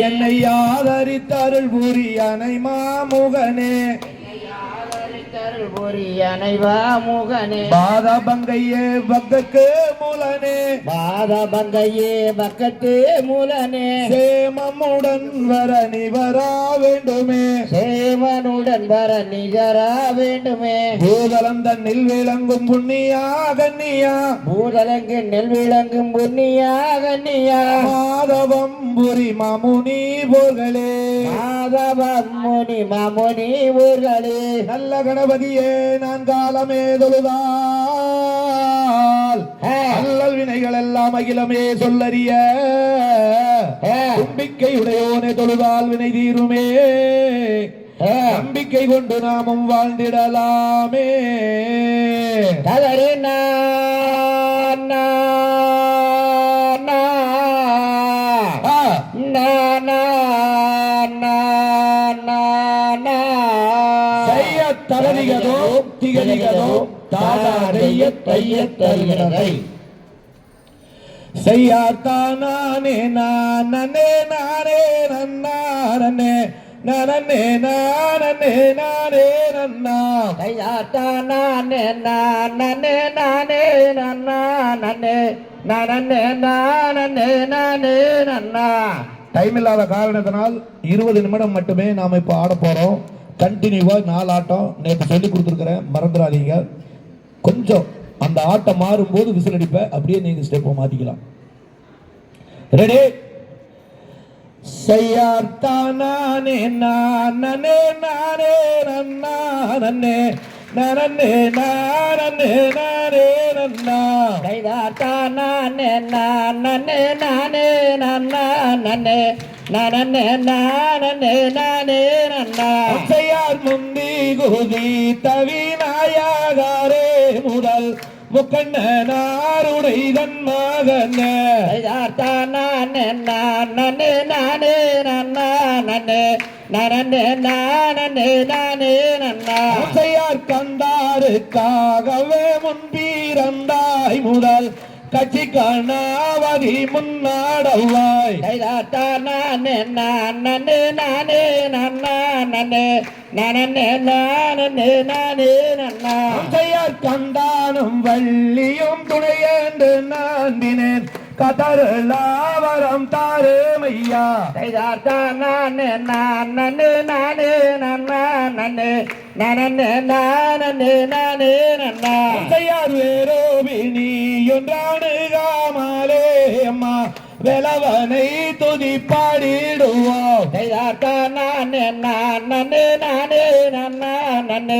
என்னை ஆதரித்தருள் புரியனை மாமுகனே. அனைவா முகனே. பாதபங்கையே பக்கக்கு மூலனே. பாதபங்கையே பக்கத்து மூலனே. சேமமுடன் வர நீ வரா வேண்டுமே. சேவனுடன் வர நிகரா வேண்டுமே. பூதலம் தன்னில் விளங்கும் புண்ணியா கண்ணியா. பூதலங்கு நெல் விளங்கும் புண்ணியா கண்ணியா. மாதவம் புரி மாமுனி போர்களே மாதவம் முனி மாமுனி ஊர்களே. நல்ல கணபதியே. நான் காலமே தொழுதால் அல்லல் வினைகள் எல்லாம் அகிலமே சொல்லறிய. நம்பிக்கை உடையோனே தொழுதால் வினை தீருமே. நம்பிக்கை கொண்டு நாமும் வாழ்ந்திடலாமே. தவறு ஆ, செய்ய தகதிகதோ திகதிகதோ தாதாதைய தைய தருகிறதை செய்யாத்தானே நானே நானே நன்னாரனே நனனே நானே நானே நன்னா. நானே நானே நானே நன்னா நன்னே நானே நானே நானே நன்னா. டைம் இல்லாத காரணத்தினால் இருபது நிமிடம் மட்டுமே நாம் இப்போ ஆட போகிறோம் கண்டினியூவாக நாலு ஆட்டம் நேற்று சொல்லி கொடுத்துருக்குறேன் மறந்துடாதீங்க. கொஞ்சம் அந்த ஆட்டம் மாறும்போது விசில் அடிப்பேன் அப்படியே நீங்கள் ஸ்டெப்பை மாற்றிக்கலாம் ரெடி செய்யார்த்தானே நானே நானே நன்னா நன்னே நனே நானே நானே நன்னா நானே நானே நானே நன்னா நன்னே நானே நானே நானே நன்னா செய்யார் முந்தி குதி தவிநாயகாரே முதல் முக்கண்ணனாருடை தன் மகனே நானே நானே நானே நன்னா நன்னே நானே நானே நானே நன்னா கந்தாருக்காகவே முன்பீரந்தாய் முதல் கட்சி கணாவதி முன்னாடவாய் நானே நானே நானே நன்னா நன்னே நானே நானே நானே நன்னா கந்தானும் வள்ளியும் துணையென்று நாந்தினேன் கதருளாவரம் தாருமையா நானே நானே நானே நன்னே நானே நானே நானே நன்னா செய்யார் வேரோபினி ஒன்றானுகாமலே அம்மா வேலவனை துதி பாடிடுவோம் நானே நானே நானே நன்னே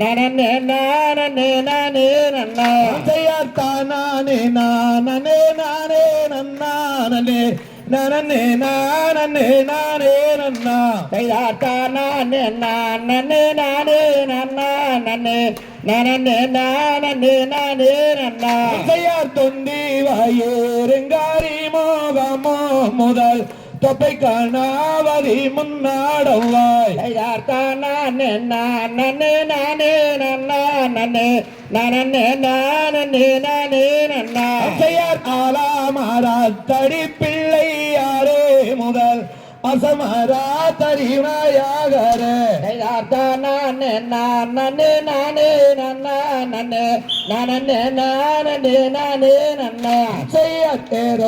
நானே நானே நானே நன்னா செய்யார் தானே நானே நானே நன்னானே நனனே நானே நானே நன்னா நானே நானே நானே நன்னா நானே நானே நானே நன்னா தொந்தி வாயூருங்காரி மோகமோ முதல் தொப்பை காணாவதி முன்னாடவாய் நானே நானே நானே நானே நானே நானே நன்னா செய்யார் ஆலாமரா தடி பிள்ளை யாரே முதல் அசமரா தரிமையாகரே நானே நானே நானே நானே நானே நானே நன்னா செய்ய தேரும்